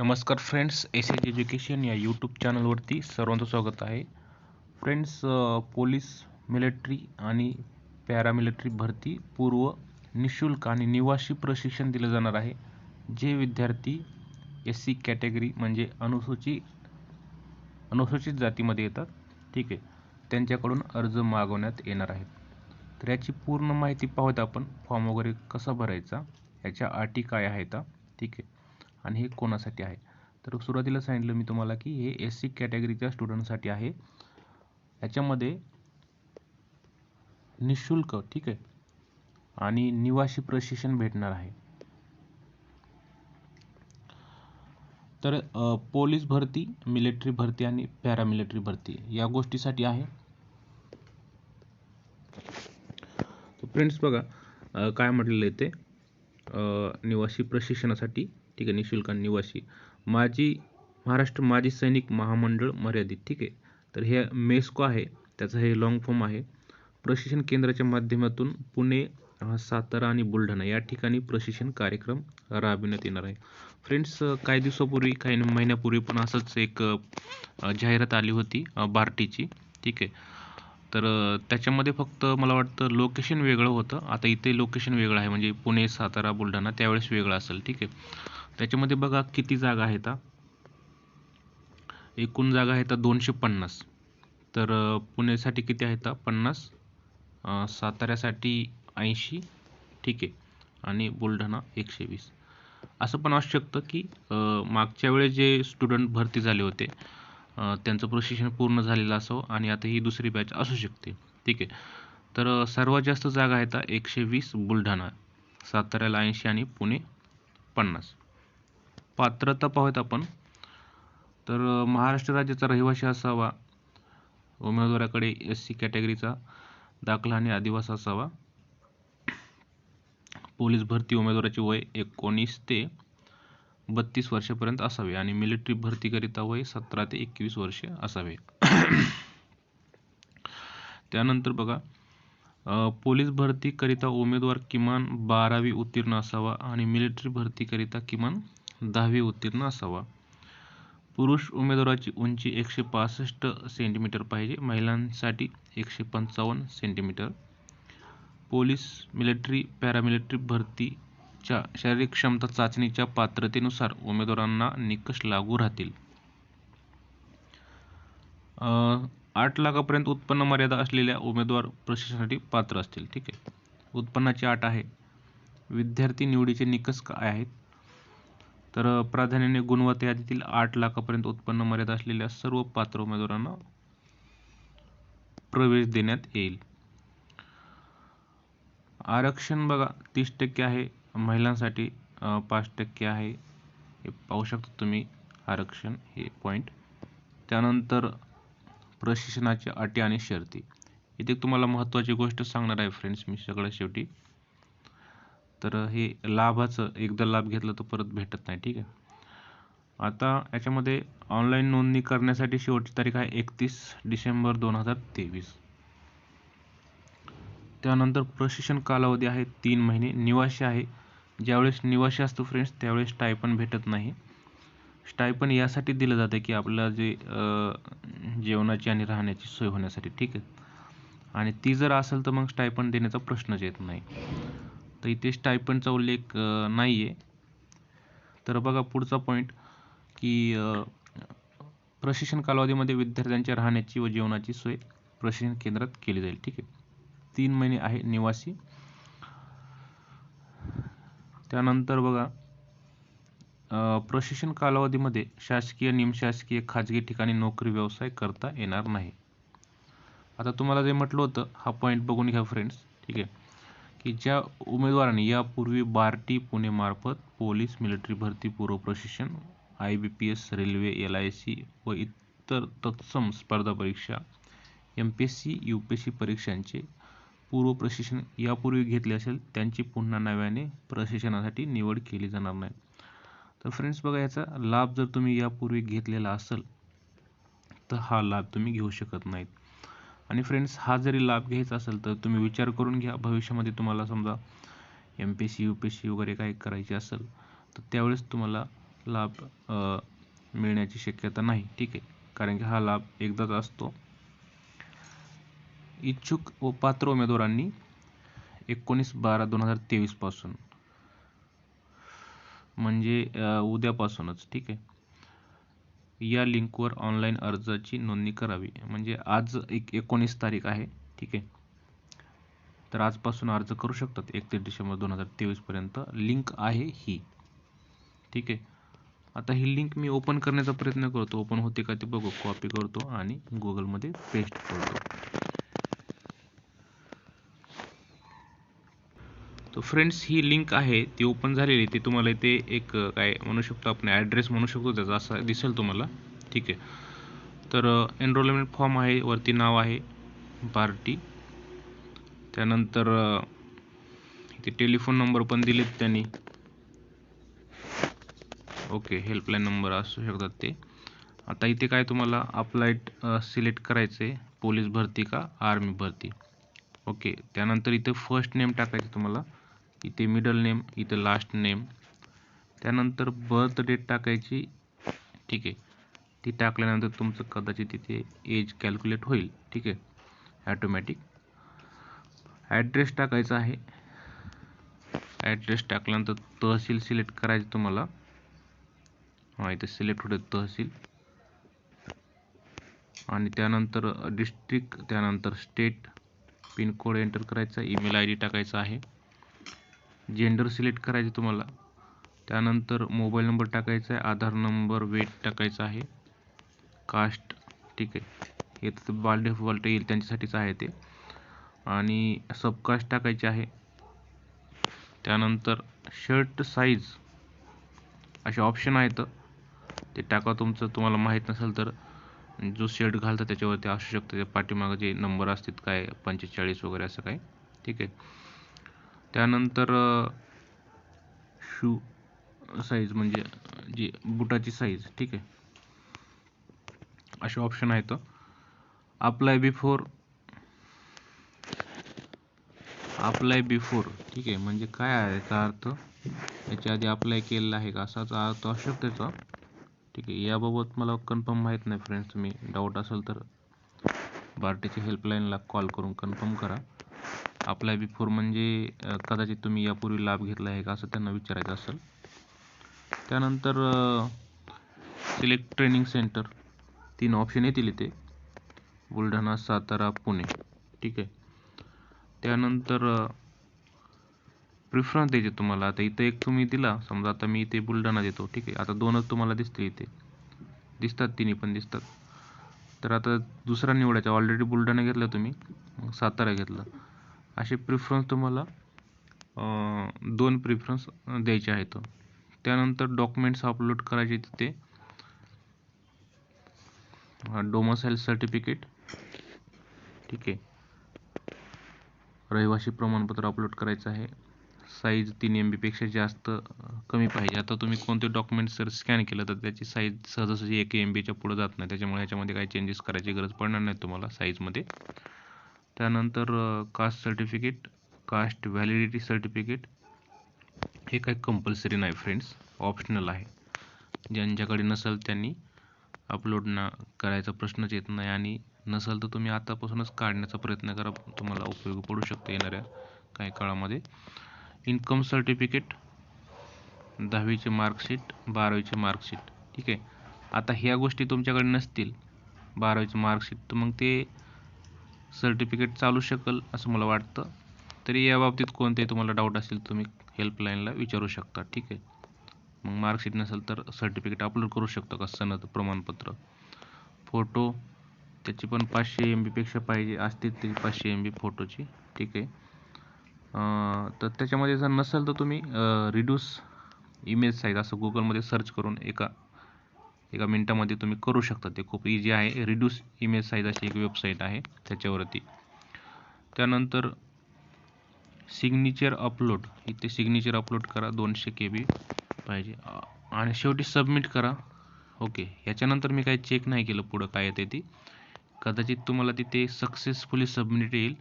नमस्कार friends S H education या YouTube चॅनलवरती सर्वांचं स्वागत आहे. फ्रेंड्स पोलीस मिलिटरी आणि पॅरामिलिटरी भरती पूर्व निशुल्क आणि निवासी प्रशिक्षण दिलं जाणार आहे. जे विद्यार्थी एस सी कॅटेगरी म्हणजे अनुसूची अनुसूचित जातीमध्ये येतात ठीक आहे त्यांच्याकडून अर्ज मागवण्यात येणार आहेत. तर याची पूर्ण माहिती पाहूयात आपण फॉर्म वगैरे कसा भरायचा याच्या अटी काय आहेत ठीक आहे. आणि हे कोणासाठी आहे? तर सुरुवातीला सांगितलं मी तुम्हाला की हे एस सी कॅटेगरीच्या स्टुडंटसाठी आहे. याच्यामध्ये निशुल्क ठीक आहे आणि निवासी प्रशिक्षण भेटणार आहे. तर पोलीस भरती मिलिटरी भरती आणि पॅरामिलिटरी भरती या गोष्टीसाठी आहे. फ्रेंड्स बघा काय म्हटलेलं आहे ते? निवासी प्रशिक्षणासाठी ठीक आहे निशुल्क निवासी. माजी महाराष्ट्र माजी सैनिक महामंडळ मर्यादित ठीक आहे. तर हे मेस्को आहे त्याचं हे लाँग फॉर्म आहे. प्रशिक्षण केंद्राच्या माध्यमातून पुणे सातारा आणि बुलढाणा या ठिकाणी प्रशिक्षण कार्यक्रम राबविण्यात येणार आहे. फ्रेंड्स काही दिवसापूर्वी काही महिन्यापूर्वी पण असंच एक जाहिरात आली होती बार्टीची ठीक आहे. तर त्याच्यामध्ये फक्त मला वाटतं लोकेशन वेगळं होतं. आता इथे लोकेशन वेगळं आहे म्हणजे पुणे सातारा बुलढाणा त्यावेळेस वेगळं असेल ठीक आहे. त्याच्यामध्ये बघा किती जागा आहेत एकूण जागा आहेत दोनशे पन्नास. तर पुण्यासाठी किती आहेत पन्नास साताऱ्यासाठी ऐंशी ठीक आहे. आणि बुलढाणा एकशे वीस. असं पण असू शकतं की मागच्या वेळेस जे स्टुडंट भरती झाले होते त्यांचं प्रशिक्षण पूर्ण झालेलं असावं आणि आता ही दुसरी बॅच असू शकते ठीक आहे. तर सर्वात जास्त जागा आहेत एकशे वीस बुलढाणा साताऱ्याला ऐंशी आणि पुणे पन्नास. पात्रता पाहूयात आपण. तर महाराष्ट्र राज्याचा रहिवासी असावा. उमेदवाराकडे एस सी कॅटेगरीचा दाखला आणि आदिवास असावा. पोलीस भरती उमेदवाराचे वय एकोणीस ते बत्तीस वर्षापर्यंत असावे आणि मिलिटरी भरतीकरिता वय सतरा ते एकवीस वर्षे असावे. त्यानंतर बघा पोलीस भरतीकरिता उमेदवार किमान बारावी उत्तीर्ण असावा आणि मिलिटरी भरतीकरिता किमान दहावी उत्तीर्ण असावा. पुरुष उमेदवाराची उंची एकशे पासष्ट सेंटीमीटर पाहिजे. महिलांसाठी एकशे पंचावन्न सेंटीमीटर पोलीस मिलिटरी पॅरामिलिटरी भरतीच्या शारीरिक क्षमता चाचणीच्या पात्रतेनुसार उमेदवारांना निकष लागू राहतील. आठ लाखापर्यंत उत्पन्न मर्यादा असलेल्या उमेदवार प्रशिक्षणासाठी पात्र असतील. ठीक आहे. उत्पन्नाची आठ आहे. विद्यार्थी निवडीचे निकष काय आहेत? तर प्राधान्याने गुणवत्ता यादीतील आठ लाखापर्यंत उत्पन्न मर्यादा असलेल्या सर्व पात्र उमेदवारांना प्रवेश देण्यात येईल. आरक्षण बघा तीस टक्के आहे महिलांसाठी पाच टक्के आहे. हे पाहू शकता तुम्ही आरक्षण हे पॉईंट त्यानंतर प्रशिक्षणाच्या अटी आणि शर्ती. इथे तुम्हाला महत्त्वाची गोष्ट सांगणार आहे फ्रेंड्स मी सगळ्या शेवटी. तर हे लाभाचं एकदा लाभ घेतला तर परत भेटत नाही ठीक आहे? आता याच्यामध्ये ऑनलाईन नोंदणी करण्यासाठी शेवटची तारीख आहे एकतीस डिसेंबर दोन हजार तेवीस. त्यानंतर प्रशिक्षण कालावधी आहे तीन महिने निवासी आहे. ज्यावेळेस निवासी असतो फ्रेंड्स त्यावेळेस स्टायपन भेटत नाही. स्टायपन यासाठी दिलं जातं की आपल्याला जे जेवणाची आणि राहण्याची सोय होण्यासाठी ठीक आहे? आणि ती जर असेल तर मग स्टायपन देण्याचा प्रश्नच येत नाही. तर इथे स्टायपंडचा उल्लेख नाही आहे तर बघा पुढचा पॉईंट की प्रशिक्षण कालावधीमध्ये विद्यार्थ्यांच्या राहण्याची व जेवणाची सोय प्रशिक्षण केंद्रात केली जाईल. ठीक आहे? तीन महिने आहे निवासी. त्यानंतर बघा प्रशिक्षण कालावधीमध्ये शासकीय निमशासकीय खाजगी ठिकाणी नोकरी व्यवसाय करता येणार नाही. आता तुम्हाला जे म्हटलं होतं हा पॉईंट बघून घ्या फ्रेंड्स ठीक आहे? की ज्या उमेदवारांनी यापूर्वी बार्टी पुणेमार्फत पोलीस मिलिटरी भरती पूर्व प्रशिक्षण I B P S railway L I C व इतर तत्सम स्पर्धा परीक्षा M P S C U P S C परीक्षांचे पूर्व प्रशिक्षण यापूर्वी घेतले असेल त्यांची पुन्हा नव्याने प्रशिक्षणासाठी निवड केली जाणार नाही. तर फ्रेंड्स बघा याचा लाभ जर तुम्ही यापूर्वी घेतलेला असेल तर हा लाभ तुम्ही घेऊ शकत नाहीत. आणि फ्रेंड्स हा जरी लाभ घ्यायचा असेल तर तुम्ही विचार करून घ्या. भविष्यामध्ये तुम्हाला समजा M P C U P C वगैरे काही करायची असेल तर त्यावेळेस तुम्हाला लाभ मिळण्याची शक्यता नाही. ठीक आहे? कारण की हा लाभ एकदाच असतो. इच्छुक व पात्र उमेदवारांनी एकोणीस बारा दोन हजार तेवीसपासून म्हणजे उद्यापासूनच. ठीक आहे? या लिंकवर ऑनलाईन अर्जाची नोंदणी करावी. म्हणजे आज एक एकोणीस तारीख आहे ठीक आहे? तर आजपासून अर्ज करू शकतात एकतीस डिसेंबर दोन हजार तेवीसपर्यंत लिंक आहे ही ठीक आहे? आता ही लिंक मी ओपन करण्याचा प्रयत्न करतो. ओपन होते का ते बघू कॉपी करतो आणि गुगलमध्ये पेस्ट करतो. तो फ्रेंड्स ही लिंक आहे ती ओपन झालेली ती तुम्हाला इथे एक काय म्हणू शकतो आपण ॲड्रेस म्हणू शकतो त्याचा असा दिसेल तुम्हाला. ठीक आहे. तर एनरोलमेंट फॉर्म आहे वरती नाव आहे पार्टी त्यानंतर इथे टेलिफोन नंबर पण दिलेत त्यांनी. ओके हेल्पलाईन नंबर असू शकतात ते. आता इथे काय तुम्हाला अप्लाईड सिलेक्ट करायचं आहे पोलीस भरती का आर्मी भरती? ओके त्यानंतर इथे फर्स्ट नेम टाकायचं तुम्हाला. इथे मिडल नेम इथं लास्ट नेम त्यानंतर बर्थ डेट टाकायची. ठीक आहे. ती टाकल्यानंतर तुमचं कदाचित तिथे एज कॅल्क्युलेट होईल. ठीक आहे. ॲटोमॅटिक ॲड्रेस टाकायचा आहे. ॲड्रेस टाकल्यानंतर तहसील सिलेक्ट करायचं तुम्हाला. हां इथे सिलेक्ट होते तहसील. आणि त्यानंतर डिस्ट्रिक्ट त्यानंतर स्टेट पिनकोड एंटर करायचा ईमेल आय डी टाकायचा आहे. जेंडर सिलेक्ट करायचे तुम्हाला. त्यानंतर मोबाईल नंबर टाकायचा आहे आधार नंबर वेट टाकायचा आहे. कास्ट ठीक आहे. हे तर बाल फॉल्ट येईल त्यांच्यासाठीच आहे ते. आणि सबकास्ट टाकायचे आहे. त्यानंतर शर्ट साईज असे ऑप्शन आहेत. ते टाका तुमचं तुम्हाला माहीत नसेल तर. जो शर्ट घालतं त्याच्यावरती असू शकतं त्या पाठीमागं जे नंबर असतात काय पंचेचाळीस वगैरे असं काय ठीक आहे. त्यानंतर शू साईज म्हणजे जी बुटाची साईज ठीक आहे? असे ऑप्शन आहेत अप्लाय बिफोर अप्लाय बिफोर ठीक आहे? म्हणजे काय आहे याचा अर्थ? याच्या आधी अप्लाय केलेला आहे का? असाच अर्थ असू त्याचा ठीक आहे याबाबत मला कन्फर्म माहीत नाही फ्रेंड्स तुम्ही डाऊट असेल तर बार्टीच्या हेल्पलाईनला कॉल करून कन्फर्म करा. अप्लाय बिफोर म्हणजे कदाचित तुम्ही यापूर्वी लाभ घेतला आहे का असं त्यांना विचारायचं असेल. त्यानंतर सिलेक्ट ट्रेनिंग सेंटर तीन ऑप्शन येतील इथे. बुलढाणा सातारा पुणे. ठीक आहे. त्यानंतर प्रिफरन्स द्यायचे तुम्हाला. आता इथं एक तुम्ही दिला समजा आता मी इथे बुलढाणा देतो. ठीक आहे. आता दोनच तुम्हाला दिसतील इथे. दिसतात तिन्ही पण दिसतात. तर आता दुसरा निवडायचा. ऑलरेडी बुलढाणा घेतला तुम्ही मग सातारा घेतलं. असे प्रिफरन्स तुम्हाला दोन प्रिफरन्स द्यायचे आहेत. त्यानंतर डॉक्युमेंट्स अपलोड करायचे तिथे डोमसाईल सर्टिफिकेट ठीक आहे. रहिवासी प्रमाणपत्र अपलोड करायचं आहे. साईज तीन एम बीपेक्षा जास्त कमी पाहिजे. आता तुम्ही कोणते डॉक्युमेंट्स जर स्कॅन केलं तर त्याची साईज सहजासहजी एक एम बीच्या पुढे जात नाही. त्याच्यामुळे याच्यामध्ये काही चेंजेस करायची गरज पडणार नाही तुम्हाला साईजमध्ये त्यानंतर caste certificate caste validity certificate हे काही कंपल्सरी नाही फ्रेंड्स ऑप्शनल आहे. ज्यांच्याकडे नसेल त्यांनी अपलोड ना करायचा प्रश्नच येत नाही आणि नसेल तर तुम्ही आतापासूनच काढण्याचा प्रयत्न करा. तुम्हाला उपयोगी पडू शकतो येणाऱ्या काही काळामध्ये. इन्कम सर्टिफिकेट दहावीचे मार्कशीट बारावीचे मार्कशीट ठीक आहे. आता ह्या गोष्टी तुमच्याकडे नसतील बारावीचे मार्कशीट तर मग ते सर्टिफिकेट चालू शकेल असं मला वाटतं. तरी या बाबतीत कोणतेही तुम्हाला डाऊट असेल तुम्ही हेल्पलाईनला विचारू शकता. ठीक आहे? मग मार्कशीट नसेल तर सर्टिफिकेट अपलोड करू शकतो का? सनद प्रमाणपत्र. फोटो त्याची पण पाचशे एम बीपेक्षा पाहिजे असते ती पाचशे एम बी फोटोची ठीक आहे? तर त्याच्यामध्ये जर नसेल तर तुम्ही रिड्यूस इमेज साईज असं गुगलमध्ये सर्च करून एका एका मिनटामध्ये तुम्ही करू शकता. ते खूप इझी आहे. रिड्यूस इमेज साईज अशी एक वेबसाईट आहे त्याच्यावरती. त्यानंतर सिग्नेचर अपलोड इथे सिग्नेचर अपलोड करा. दोनशे के बी पाहिजे. आणि शेवटी सबमिट करा. ओके ह्याच्यानंतर मी काही चेक नाही केलं पुढं काय येते ती कदाचित तुम्हाला तिथे सक्सेसफुली सबमिट येईल.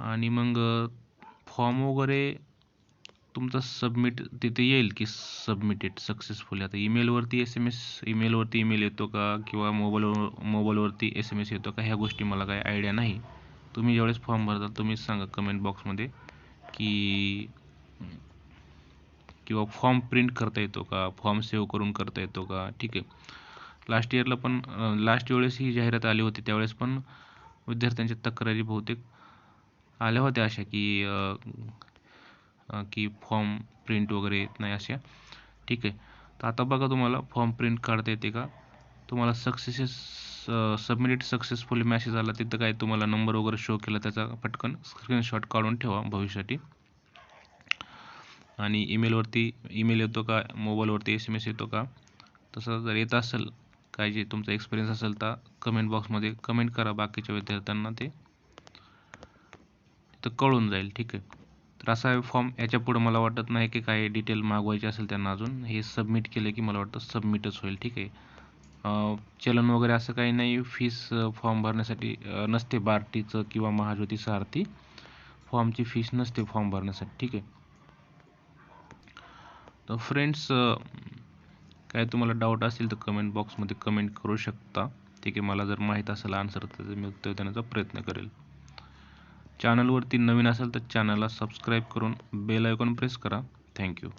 आणि मग फॉर्म वगैरे तुमचा सबमिट तिथे येईल की सबमिटेड सक्सेसफुली आता ईमेलवरती एस एम एस ईमेलवरती ईमेल येतो का? किंवा मोबाईलवर मोबाईलवरती एस एम एस येतो का? ह्या गोष्टी मला काही आयडिया नाही. तुम्ही ज्यावेळेस फॉर्म भरता तुम्हीच सांगा कमेंट बॉक्समध्ये की किंवा फॉर्म प्रिंट करता येतो का? फॉर्म सेव्ह करून करता येतो का? ठीक आहे. लास्ट इयरला पण लास्ट वेळेस ही जाहिरात आली होती त्यावेळेस पण विद्यार्थ्यांच्या तक्रारी बहुतेक आल्या होत्या अशा की की फॉर्म प्रिंट वगैरे येत नाही अशा. ठीक आहे. तर आता बघा तुम्हाला फॉर्म प्रिंट काढता येते का? तुम्हाला सक्सेसेस सबमिटेड सक्सेसफुली मॅसेज आला तिथं काय तुम्हाला नंबर वगैरे शो केला त्याचा पटकन स्क्रीनशॉट काढून ठेवा भविष्यासाठी. आणि ईमेलवरती ईमेल येतो का? मोबाईलवरती एस एम एस येतो का? तसं जर येत असेल काय जे तुमचा एक्सपिरियन्स असेल तर कमेंट बॉक्समध्ये कमेंट करा बाकीच्या विद्यार्थ्यांना ते. तर कळून जाईल ठीक आहे. तर असा फॉर्म याच्यापुढं मला वाटत नाही की काही डिटेल मागवायचे असेल त्यांना अजून. हे सबमिट केलं की मला वाटतं सबमिटच होईल ठीक आहे. चलन वगैरे असं काही नाही. फीस फॉर्म भरण्यासाठी नसते बार्टीचं किंवा महाज्योती सारथी. फॉर्मची फीस नसते फॉर्म भरण्यासाठी ठीक आहे. तर फ्रेंड्स काय तुम्हाला डाऊट असेल तर कमेंट बॉक्समध्ये कमेंट करू शकता. ठीक आहे मला जर माहीत असेल आन्सर तर मी उत्तर देण्याचा प्रयत्न करेल. चॅनलवरती नवीन असेल तर चॅनलला सबस्क्राईब करून बेल आयकॉन प्रेस करा. Thank you.